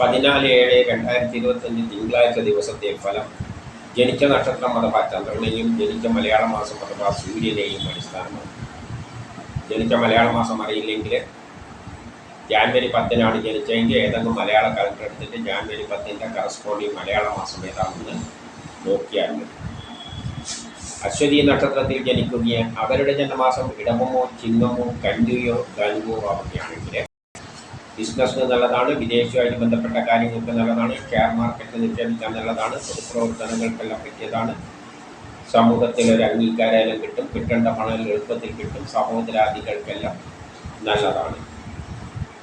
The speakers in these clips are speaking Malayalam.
പതിനാല് ഏഴ് രണ്ടായിരത്തി ഇരുപത്തഞ്ച് തിങ്കളാഴ്ച ദിവസത്തെ ഫലം. ജനിച്ച നക്ഷത്രം അഥവാ ചന്ദ്രനെയും ജനിച്ച മലയാള മാസം അഥവാ സൂര്യനെയും അടിസ്ഥാനമാണ് ജനിച്ച മലയാള മാസം അറിയില്ലെങ്കിൽ ജാനുവരി പത്തിനാണ് ജനിച്ചതെങ്കിൽ ഏതെങ്കിലും മലയാള കലണ്ടർ എടുത്തിട്ട് ജാനുവരി പത്തിന്റെ കറസ്പോണ്ടിങ് മലയാള മാസം ഏതാണെന്ന് നോക്കിയാൽ മതി. അശ്വതി നക്ഷത്രത്തിൽ ജനിക്കുകയും അവരുടെ ജന്മമാസം ഇടവമോ ചിങ്ങമോ കന്യയോ ധനുവോ ആവുകയാണെങ്കിൽ ബിസിനസ്സിന് നല്ലതാണ് വിദേശവുമായിട്ട് ബന്ധപ്പെട്ട കാര്യങ്ങൾക്ക് നല്ലതാണ് ഷെയർ മാർക്കറ്റ് നിക്ഷേപിക്കാൻ നല്ലതാണ് പൊതുപ്രവർത്തനങ്ങൾക്കെല്ലാം പറ്റിയതാണ്. സമൂഹത്തിൽ ഒരു അംഗീകാരം കിട്ടും. കിട്ടേണ്ട പണം എളുപ്പത്തിൽ കിട്ടും. സഹോദരാദികൾക്കെല്ലാം നല്ലതാണ്.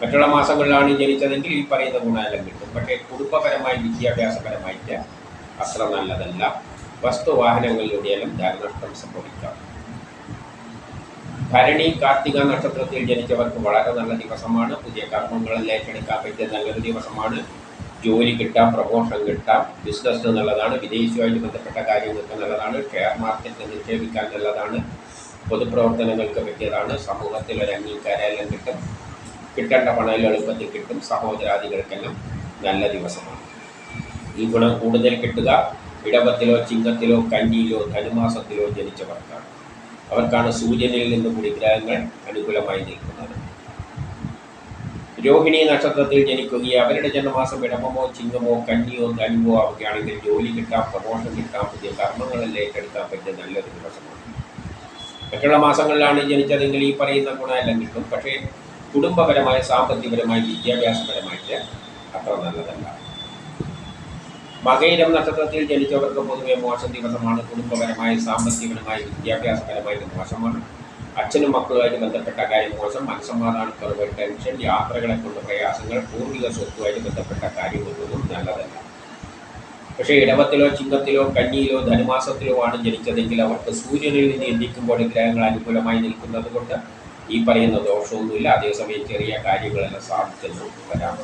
മറ്റുള്ള മാസങ്ങളിലാണ് ജനിച്ചതെങ്കിൽ ഈ പറയുന്ന ഗുണമെല്ലാം കിട്ടും. പക്ഷേ കുടുംബപരമായി വിദ്യാഭ്യാസപരമായിട്ട് അത്ര നല്ലതല്ല. വസ്തുവാഹനങ്ങളിലൂടെയെല്ലാം ധനനഷ്ടം സംഭവിക്കാം. ഭരണി കാർത്തിക നക്ഷത്രത്തിൽ ജനിച്ചവർക്ക് വളരെ നല്ല ദിവസമാണ്. പുതിയ കർമ്മങ്ങളിൽ ഏറ്റെടുക്കാൻ പറ്റിയ നല്ലൊരു ദിവസമാണ്. ജോലി കിട്ടാം പ്രമോഷൻ കിട്ടാം ബിസിനസ് നല്ലതാണ് വിദേശവുമായിട്ട് ബന്ധപ്പെട്ട കാര്യങ്ങൾക്ക് നല്ലതാണ് ഷെയർ മാർക്കറ്റ് നിക്ഷേപിക്കാൻ നല്ലതാണ് പൊതുപ്രവർത്തനങ്ങൾക്ക് പറ്റിയതാണ് സമൂഹത്തിൽ ഒരു അംഗീകാരം കിട്ടും കിട്ടേണ്ട പണം എളുപ്പത്തിൽ കിട്ടും സഹോദരാദികൾക്കെല്ലാം നല്ല ദിവസമാണ്. ഈ ഗുണം കൂടുതൽ കിട്ടുക ഇടവത്തിലോ ചിങ്ങത്തിലോ കന്നിയിലോ ധനുമാസത്തിലോ ജനിച്ചവർക്കാണ്. അവർക്കാണ് സൂര്യനിൽ നിന്ന് കൂടി ഗ്രഹങ്ങൾ അനുകൂലമായി നിൽക്കുന്നത്. രോഹിണി നക്ഷത്രത്തിൽ ജനിക്കുകയും അവരുടെ ജന്മമാസം ഇടമമോ ചിങ്ങമോ കന്നിയോ ധനുവോ ആവുകയാണെങ്കിൽ ജോലി കിട്ടാം പ്രമോഷൻ കിട്ടാം പുതിയ കർമ്മങ്ങളിൽ ഏറ്റെടുക്കാൻ പറ്റിയ നല്ലൊരു ദിവസമാണ്. മറ്റുള്ള മാസങ്ങളിലാണ് ജനിച്ചതെങ്കിൽ ഈ പറയുന്ന ഗുണമെല്ലാം കിട്ടും. പക്ഷേ കുടുംബപരമായ സാമ്പത്തികപരമായി വിദ്യാഭ്യാസപരമായിട്ട് അത്ര നല്ലതല്ല. മകയിരം നക്ഷത്രത്തിൽ ജനിച്ചവർക്ക് പൊതുവെ മോശം ദിവസമാണ്. കുടുംബപരമായി സാമ്പത്തികപരമായി വിദ്യാഭ്യാസപരമായിട്ട് മോശമാണ്. അച്ഛനും മക്കളുമായിട്ട് ബന്ധപ്പെട്ട കാര്യം മോശം. മനസ്സമാധാനക്കുറവ് ടെൻഷൻ യാത്രകളെ കൊണ്ട് പ്രയാസങ്ങൾ പൂർവിക സ്വത്തുമായിട്ട് ബന്ധപ്പെട്ട കാര്യങ്ങളൊന്നും നല്ലതല്ല. പക്ഷേ ഇടവത്തിലോ ചിങ്ങത്തിലോ കന്നിയിലോ ധനുമാസത്തിലോ ആണ് ജനിച്ചതെങ്കിൽ അവർക്ക് സൂര്യനിൽ നിന്ന് എന്തിക്കുമ്പോൾ ഗ്രഹങ്ങൾ അനുകൂലമായി നിൽക്കുന്നത് കൊണ്ട് ഈ പറയുന്ന ദോഷമൊന്നുമില്ല. അതേസമയം ചെറിയ കാര്യങ്ങളെല്ലാം സാധിച്ചെന്ന് വരാം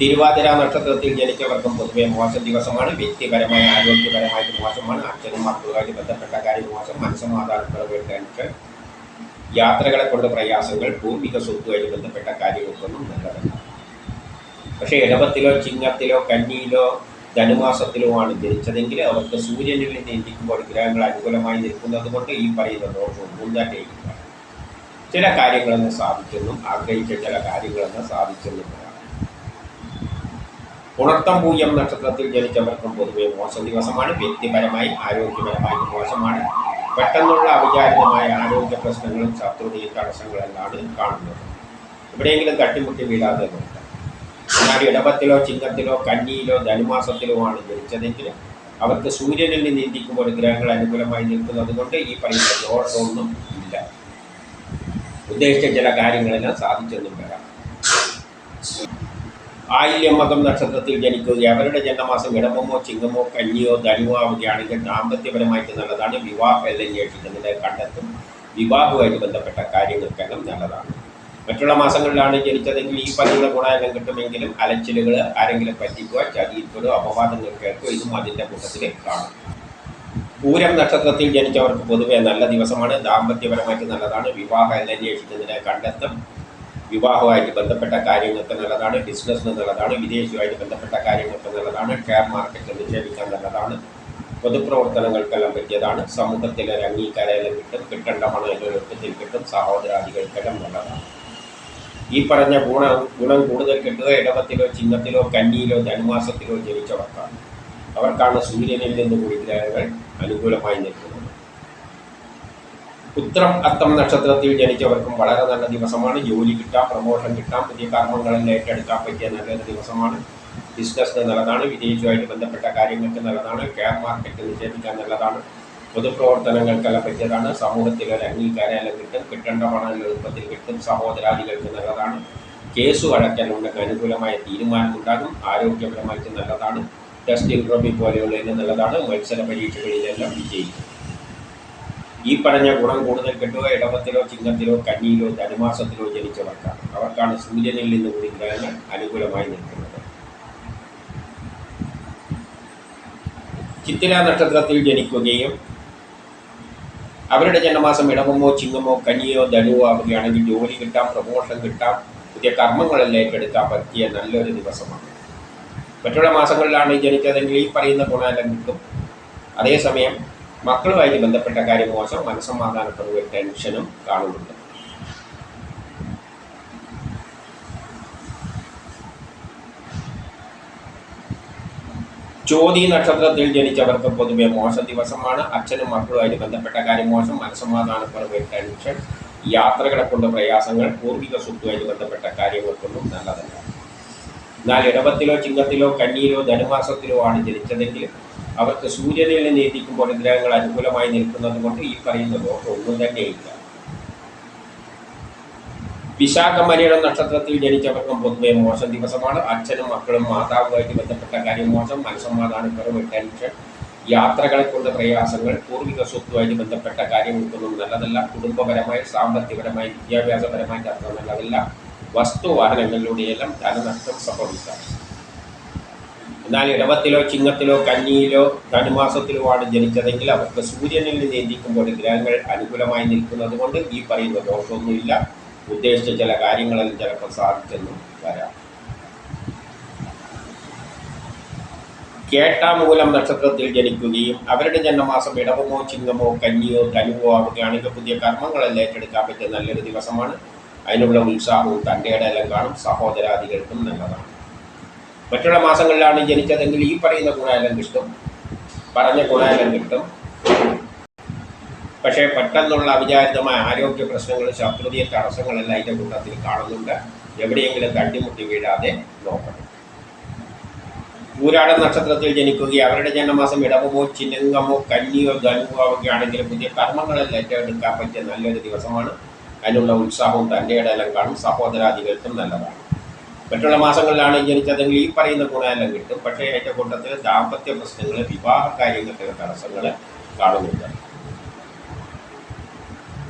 തിരുവാതിര നക്ഷത്രത്തിൽ ജനിച്ചവർക്കും പൊതുവെ മോശം ദിവസമാണ്. വ്യക്തിപരമായ ആരോഗ്യപരമായിട്ട് മോശമാണ്. അച്ഛനും മക്കളുമായിട്ട് ബന്ധപ്പെട്ട കാര്യം മോശം. മനസ്സമാധാനക്കുറവ് ടെൻഷൻ യാത്രകളെ കൊണ്ട് പ്രയാസങ്ങൾ പൂർവിക സ്വത്തുമായിട്ട് ബന്ധപ്പെട്ട കാര്യങ്ങൾക്കൊന്നും നല്ലതല്ല. പക്ഷേ ഇടവത്തിലോ ചിങ്ങത്തിലോ കന്നിയിലോ ധനുമാസത്തിലോ ആണ് ജനിച്ചതെങ്കിൽ അവർക്ക് സൂര്യനിൽ നിന്ന് ഇന്ത്യക്കുമ്പോൾ ഗ്രഹങ്ങൾ അനുകൂലമായി നിൽക്കുന്നത് കൊണ്ട് ഈ പറയുന്ന ദോഷവും മുൻകാട്ടേ ചില കാര്യങ്ങളെന്ന് സാധിച്ചെന്നും ആഗ്രഹിച്ച ചില കാര്യങ്ങളെന്ന് സാധിച്ചെന്നും ഉണർത്തം പൂയം നക്ഷത്രത്തിൽ ജനിച്ചവർക്കും പൊതുവെ മോശം ദിവസമാണ്. വ്യക്തിപരമായി ആരോഗ്യപരമായി മോശമാണ്. പെട്ടെന്നുള്ള അവിചാരിതമായ ആരോഗ്യ പ്രശ്നങ്ങളും ശത്രുതയും തടസ്സങ്ങളെല്ലാം കാണുന്നത്. എവിടെയെങ്കിലും തട്ടിമുട്ടി വീഴാതെ എന്നാൽ ഇടവത്തിലോ ചിങ്ങത്തിലോ കന്നിയിലോ ധനുമാസത്തിലോ ആണ് ജനിച്ചതെങ്കിൽ അവർക്ക് സൂര്യനിൽ നിന്ന് ഗ്രഹങ്ങൾ അനുകൂലമായി നിൽക്കുന്നത് കൊണ്ട് ഈ പറയുന്ന ദോഷമൊന്നും ഇല്ല. ഉദ്ദേശിച്ച ചില കാര്യങ്ങളെല്ലാം സാധിച്ചെന്നും വരാം. ആയില്യം മകം നക്ഷത്രത്തിൽ ജനിക്കുക അവരുടെ ജന്മമാസം ഇടമമോ ചിങ്ങമോ കന്നിയോ ധനുവോ ആവുകയാണെങ്കിൽ ദാമ്പത്യപരമായിട്ട് നല്ലതാണ്. വിവാഹം എല്ലാം അന്വേഷിക്കുന്നത് കണ്ടെത്തും. വിവാഹവുമായിട്ട് ബന്ധപ്പെട്ട കാര്യങ്ങൾക്കെല്ലാം നല്ലതാണ്. മറ്റുള്ള മാസങ്ങളിലാണ് ജനിച്ചതെങ്കിൽ ഈ പറയുന്ന ഗുണമെല്ലാം കിട്ടുമെങ്കിലും അലച്ചിലുകൾ ആരെങ്കിലും പറ്റിക്കുക ചതിയിൽപ്പെടുക അപവാദങ്ങൾ കേൾക്കുക ഇതും അതിന്റെ കൂട്ടത്തിൽ കാണും പൂരം നക്ഷത്രത്തിൽ ജനിച്ചവർക്ക് പൊതുവെ നല്ല ദിവസമാണ്. ദാമ്പത്യപരമായിട്ട് നല്ലതാണ്. വിവാഹം എല്ലാം അന്വേഷിക്കുന്നതിനെ കണ്ടെത്തും. വിവാഹവുമായിട്ട് ബന്ധപ്പെട്ട കാര്യങ്ങൾക്ക് നല്ലതാണ് ബിസിനസ്സിന് നല്ലതാണ് വിദേശവുമായിട്ട് ബന്ധപ്പെട്ട കാര്യങ്ങൾക്ക് നല്ലതാണ് ഷെയർ മാർക്കറ്റിൽ നിക്ഷേപിക്കാൻ നല്ലതാണ് പൊതുപ്രവർത്തനങ്ങൾക്കെല്ലാം പറ്റിയതാണ് സമൂഹത്തിലെ അംഗീകാരം കിട്ടും കിട്ടേണ്ട പണം എളുപ്പത്തിൽ കിട്ടും സഹോദരാദികൾക്കെല്ലാം നല്ലതാണ്. ഈ പറഞ്ഞ ഗുണ ഗുണം കൂടുതൽ കിട്ടുക ഇടവത്തിലോ ചിഹ്നത്തിലോ കന്നിയിലോ ധനുമാസത്തിലോ ജനിച്ചവർക്കാണ്. അവർക്കാണ് സൂര്യനിൽ നിന്ന് കൂടി ഗ്രഹങ്ങൾ അനുകൂലമായി നിൽക്കുന്നത്. ഉത്രം അത്തം നക്ഷത്രത്തിൽ ജനിച്ചവർക്കും വളരെ നല്ല ദിവസമാണ്. ജോലി കിട്ടാം പ്രമോഷൻ കിട്ടാം പുതിയ കർമ്മങ്ങളിൽ ഏറ്റെടുക്കാൻ പറ്റിയ നല്ലൊരു ദിവസമാണ്. ബിസിനസ്സിന് നല്ലതാണ് വിദേശവുമായിട്ട് ബന്ധപ്പെട്ട കാര്യങ്ങൾക്ക് നല്ലതാണ് ഷെയർ മാർക്കറ്റ് നിക്ഷേപിക്കാൻ നല്ലതാണ് പൊതുപ്രവർത്തനങ്ങൾക്കെല്ലാം പറ്റിയതാണ് സമൂഹത്തിൽ അംഗീകാരം കിട്ടും കിട്ടേണ്ട പണം എളുപ്പത്തിൽ കിട്ടും സഹോദരാദികൾക്ക് നല്ലതാണ് കേസ് അടയ്ക്കാനുണ്ടെങ്കിൽ അനുകൂലമായ തീരുമാനമുണ്ടാകും ആരോഗ്യപരമായിട്ട് നല്ലതാണ് ടെസ്റ്റ് ഇൻട്രോബി പോലെയുള്ളതിന് നല്ലതാണ് മത്സര പരീക്ഷകളിലെല്ലാം വിജയിക്കും. ഈ പറഞ്ഞ ഗുണം കൂടുതൽ കിട്ടുക ഇടവത്തിലോ ചിങ്ങത്തിലോ കന്നിയിലോ ധനുമാസത്തിലോ ജനിച്ചവർക്കാണ്. അവർക്കാണ് സൂര്യനിൽ നിന്ന് കൂടി ഗ്രഹങ്ങൾ അനുകൂലമായി നിൽക്കുന്നത്. ചിത്തിര നക്ഷത്രത്തിൽ ജനിക്കുകയും അവരുടെ ജന്മമാസം ഇടവമോ ചിങ്ങമോ കന്നിയോ ധനുവോ ആവുകയാണെങ്കിൽ ജോലി കിട്ടാം പ്രമോഷൻ കിട്ടാം പുതിയ കർമ്മങ്ങളെല്ലാം ഏറ്റെടുക്കാൻ പറ്റിയ നല്ലൊരു ദിവസമാണ്. മറ്റുള്ള മാസങ്ങളിലാണ് ജനിച്ചതെങ്കിൽ ഈ പറയുന്ന ഗുണമെല്ലാം കിട്ടും. അതേസമയം മക്കളുമായിട്ട് ബന്ധപ്പെട്ട കാര്യം മോശം മനസ്സമാധാനക്കുറവ് ടെൻഷനും കാണുന്നുണ്ട്. ചോതി നക്ഷത്രത്തിൽ ജനിച്ചവർക്ക് പൊതുവെ മോശം ദിവസമാണ്. അച്ഛനും മക്കളുമായിട്ട് ബന്ധപ്പെട്ട കാര്യം മോശം മനസ്സമാധാനക്കുറവ് ടെൻഷൻ യാത്രകളെ കൊണ്ട് പ്രയാസങ്ങൾ പൂർവിക സ്വത്തുമായിട്ട് ബന്ധപ്പെട്ട കാര്യങ്ങൾക്കൊന്നും നല്ലതല്ല. എന്നാൽ ഇടവത്തിലോ ചിങ്ങത്തിലോ കന്നിയിലോ ധനുമാസത്തിലോ ആണ് ജനിച്ചതെങ്കിൽ അവർക്ക് സൂര്യനിൽ നിന്ന് എത്തിക്കുമ്പോൾ ഗ്രഹങ്ങൾ അനുകൂലമായി നിൽക്കുന്നത് കൊണ്ട് ഈ പറയുന്ന ദോഷം ഒന്നും തന്നെയില്ല. വിശാഖമരിയുടെ നക്ഷത്രത്തിൽ ജനിച്ചവർക്കും പൊതുവെ മോശം ദിവസമാണ്. അച്ഛനും മക്കളും മാതാവുമായിട്ട് ബന്ധപ്പെട്ട കാര്യം മോശം. മനസ്സമാധാനക്കുറവ് ടെൻഷൻ യാത്രകളെ കൊണ്ട് പ്രയാസങ്ങൾ പൂർവിക സ്വത്തുമായിട്ട് ബന്ധപ്പെട്ട കാര്യം ഉൾക്കൊന്നും നല്ലതല്ല. കുടുംബപരമായി സാമ്പത്തികപരമായി വിദ്യാഭ്യാസപരമായിട്ട് അത്ര നല്ലതല്ല. വസ്തുവാഹനങ്ങളിലൂടെയെല്ലാം ധനനഷ്ടം സംഭവിക്കാം. എന്നാൽ ഇടവത്തിലോ ചിങ്ങത്തിലോ കന്നിയിലോ ധനുമാസത്തിലോ ആണ് ജനിച്ചതെങ്കിൽ അവർക്ക് സൂര്യനിൽ നിയന്ത്രിക്കുമ്പോൾ ഗ്രഹങ്ങൾ അനുകൂലമായി നിൽക്കുന്നത് കൊണ്ട് ഈ പറയുന്ന ദോഷമൊന്നുമില്ല. ഉദ്ദേശിച്ച ചില കാര്യങ്ങളെല്ലാം ചിലപ്പോൾ സാധിച്ചെന്നും വരാം. കേട്ടാമൂലം നക്ഷത്രത്തിൽ ജനിക്കുകയും അവരുടെ ജന്മമാസം ഇടവമോ ചിങ്ങമോ കന്നിയോ ധനുവോ ആവുകയാണെങ്കിൽ പുതിയ കർമ്മങ്ങളെല്ലാം ഏറ്റെടുക്കാൻ പറ്റിയ നല്ലൊരു ദിവസമാണ്. അതിനുള്ള ഉത്സാഹവും തന്റെ ഇടയെല്ലാം കാണും. സഹോദരാദികൾക്കും നല്ലതാണ്. മറ്റുള്ള മാസങ്ങളിലാണ് ജനിച്ചതെങ്കിൽ ഈ പറയുന്ന ഗുണമെല്ലാം കിട്ടും. പറഞ്ഞ ഗുണമെല്ലാം കിട്ടും. പക്ഷേ പെട്ടെന്നുള്ള അവിചാരിതമായ ആരോഗ്യ പ്രശ്നങ്ങൾ ശത്രുതീയ തടസ്സങ്ങളെല്ലാം അതിന്റെ കൂട്ടത്തിൽ കാണുന്നുണ്ട്. എവിടെയെങ്കിലും തട്ടിമുട്ടി വീഴാതെ നോക്കണം. പൂരാട നക്ഷത്രത്തിൽ ജനിക്കുകയും അവരുടെ ജന്മമാസം ഇടവമോ ചിന്നങ്കമോ കന്നിയോ ധനുവോ ആവുകയാണെങ്കിൽ പുതിയ കർമ്മങ്ങളെല്ലാം ഏറ്റെടുക്കാൻ പറ്റിയ നല്ലൊരു ദിവസമാണ്. അതിനുള്ള ഉത്സാഹവും തന്റെ ഇടയിലും കാണും. സഹോദരാദികൾക്കും നല്ലതാണ്. മറ്റുള്ള മാസങ്ങളിലാണ് ജനിച്ചതെങ്കിൽ ഈ പറയുന്ന ഗുണമെല്ലാം കിട്ടും. പക്ഷേ അതിന്റെ കൂട്ടത്തിൽ ദാമ്പത്യ പ്രശ്നങ്ങൾ വിവാഹ കാര്യങ്ങൾക്ക് തടസ്സങ്ങൾ കാണുന്നുണ്ട്.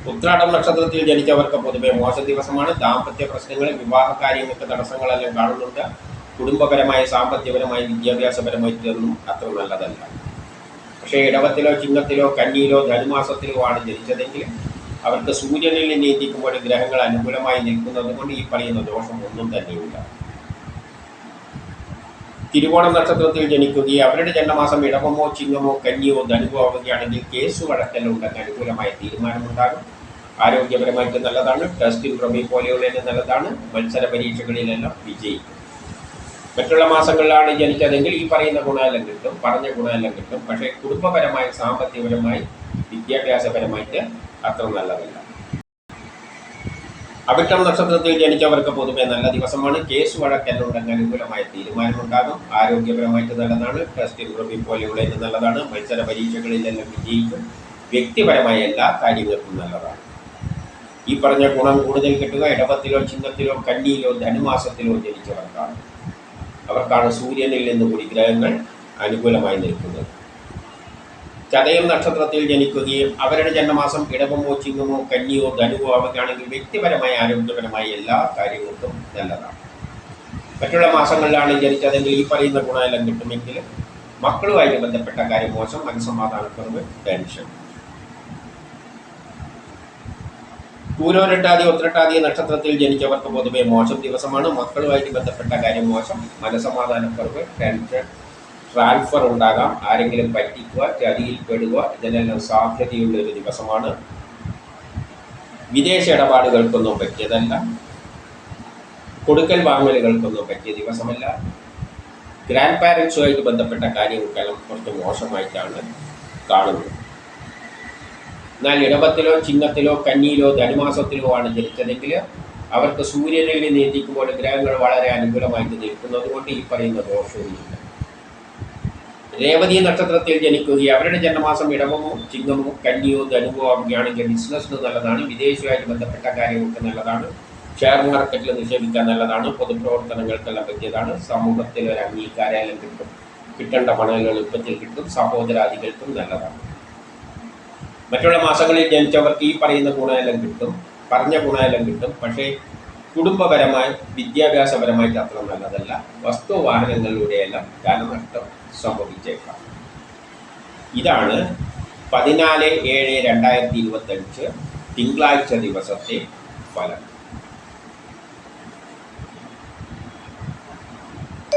ഉത്രാടം നക്ഷത്രത്തിൽ ജനിച്ചവർക്ക് പൊതുവെ മോശ ദിവസമാണ്. ദാമ്പത്യ പ്രശ്നങ്ങൾ വിവാഹ കാര്യങ്ങൾക്ക് തടസ്സങ്ങളെല്ലാം കാണുന്നുണ്ട്. കുടുംബപരമായി സാമ്പത്തികപരമായി വിദ്യാഭ്യാസപരമായിട്ടൊന്നും അത്ര നല്ലതല്ല. പക്ഷേ ഇടവത്തിലോ ചിങ്ങത്തിലോ കന്നിയിലോ ധനുമാസത്തിലോ ആണ് ജനിച്ചതെങ്കിൽ അവർക്ക് സൂര്യനിൽ നിന്ന് എത്തിക്കുമ്പോൾ ഗ്രഹങ്ങൾ അനുകൂലമായി നിൽക്കുന്നത് കൊണ്ട് ഈ പറയുന്ന ദോഷം ഒന്നും തന്നെയില്ല. തിരുവോണം നക്ഷത്രത്തിൽ ജനിക്കുകയും അവരുടെ ജന്മമാസം ഇടവമോ ചിങ്ങമോ കന്നിയോ ധനുവോ ആവുകയാണെങ്കിൽ കേസ് വഴക്കലുണ്ടെന്ന് അനുകൂലമായ തീരുമാനമുണ്ടാകും. ആരോഗ്യപരമായിട്ട് നല്ലതാണ്. ടെസ്റ്റിൽ റബി പോലെയുള്ളതിന് നല്ലതാണ്. മത്സര പരീക്ഷകളിലെല്ലാം വിജയിക്കും. മറ്റുള്ള മാസങ്ങളിലാണ് ജനിച്ചതെങ്കിൽ ഈ പറയുന്ന ഗുണമെല്ലാം കിട്ടും പറഞ്ഞ ഗുണമെല്ലാം കിട്ടും. പക്ഷേ കുടുംബപരമായി സാമ്പത്തികപരമായി വിദ്യാഭ്യാസപരമായിട്ട് അത്ര നല്ലതല്ല. അവിട്ടം നക്ഷത്രത്തിൽ ജനിച്ചവർക്ക് പൊതുവെ നല്ല ദിവസമാണ്. കേസ് വഴക്കെല്ലാം അനുകൂലമായ തീരുമാനമുണ്ടാകും. ആരോഗ്യപരമായിട്ട് നല്ലതാണ്. ടെസ്റ്റ് പോലെയുള്ള ഇത് നല്ലതാണ്. മത്സര പരീക്ഷകളിലെല്ലാം വിജയിക്കും. വ്യക്തിപരമായ എല്ലാ കാര്യങ്ങൾക്കും നല്ലതാണ്. ഈ പറഞ്ഞ ഗുണം കൂടുതൽ കിട്ടുക. ഇടവത്തിലോ ചിങ്ങത്തിലോ കന്നിയിലോ ധനുമാസത്തിലോ ജനിച്ചവർക്കാണ്. അവർക്കാണ് സൂര്യനിൽ നിന്ന് കൂടി ഗ്രഹങ്ങൾ അനുകൂലമായി നിൽക്കുന്നത്. ചതയം നക്ഷത്രത്തിൽ ജനിക്കുകയും അവരുടെ ജന്മമാസം ഇടവമോ ചിങ്ങമോ കന്നിയോ ധനുവോ ആവുകയാണെങ്കിൽ വ്യക്തിപരമായ ആരോഗ്യപരമായ എല്ലാ കാര്യങ്ങൾക്കും നല്ലതാണ്. മറ്റുള്ള മാസങ്ങളിലാണ് ജനിച്ചതെങ്കിൽ ഈ പറയുന്ന ഗുണമെല്ലാം കിട്ടുമെങ്കിൽ മക്കളുമായിട്ട് ബന്ധപ്പെട്ട കാര്യം മോശം മനസ്സമാധാനക്കുറവ് ടെൻഷൻ. പൂരോരട്ടാതി ഒത്രട്ടാതി നക്ഷത്രത്തിൽ ജനിച്ചവർക്ക് പൊതുവെ മോശം ദിവസമാണ്. മക്കളുമായിട്ട് ബന്ധപ്പെട്ട കാര്യം മോശം. മനസമാധാനക്കുറവ് ടെൻഷൻ ട്രാൻസ്ഫർ ഉണ്ടാകാം. ആരെങ്കിലും പറ്റിക്കുക ചതിയിൽ പെടുക ഇതിനെല്ലാം സാധ്യതയുള്ള ഒരു ദിവസമാണ്. വിദേശ ഇടപാടുകൾക്കൊന്നും പറ്റിയതല്ല. കൊടുക്കൽ വാങ്ങലുകൾക്കൊന്നും പറ്റിയ ദിവസമല്ല. ഗ്രാൻഡ് പാരൻസുമായിട്ട് ബന്ധപ്പെട്ട കാര്യങ്ങൾക്കെല്ലാം കുറച്ച് മോശമായിട്ടാണ് കാണുന്നത്. എന്നാൽ ഇടവത്തിലോ ചിങ്ങത്തിലോ കന്നിയിലോ ധനുമാസത്തിലോ ആണ് ജനിച്ചതെങ്കിൽ അവർക്ക് സൂര്യനിൽ നിന്ന് എത്തിക്കുമ്പോൾ ഗ്രഹങ്ങൾ വളരെ അനുകൂലമായിട്ട് നിൽക്കുന്നത് കൊണ്ട് ഈ പറയുന്ന ദോഷവുമില്ല. രേവതി നക്ഷത്രത്തിൽ ജനിക്കുകയും അവരുടെ ജന്മമാസം ഇടവമോ ചിങ്ങമോ കന്നിയോ ധനുവോ ആവുകയാണെങ്കിൽ ബിസിനസ്സിന് നല്ലതാണ് വിദേശവുമായിട്ട് ബന്ധപ്പെട്ട കാര്യങ്ങൾക്ക് നല്ലതാണ് ഷെയർ മാർക്കറ്റിൽ നിക്ഷേപിക്കാൻ നല്ലതാണ് പൊതുപ്രവർത്തനങ്ങൾക്കെല്ലാം പറ്റിയതാണ് സമൂഹത്തിൽ ഒരു അംഗീകാരം കിട്ടും കിട്ടേണ്ട പണം എളുപ്പത്തിൽ കിട്ടും സഹോദരാദികൾക്കും നല്ലതാണ്. മറ്റുള്ള മാസങ്ങളിൽ ജനിച്ചവർക്ക് ഈ പറയുന്ന ഗുണമെല്ലാം കിട്ടും പറഞ്ഞ ഗുണമെല്ലാം കിട്ടും. പക്ഷേ കുടുംബപരമായി വിദ്യാഭ്യാസപരമായിട്ട് അത്ര നല്ലതല്ല. വസ്തു വാഹനങ്ങളിലൂടെയെല്ലാം ധനനഷ്ടം സംഭവിച്ചേക്കാം. ഇതാണ് പതിനാല് ഏഴ് രണ്ടായിരത്തി ഇരുപത്തഞ്ച് തിങ്കളാഴ്ച ദിവസത്തെ ഫലം.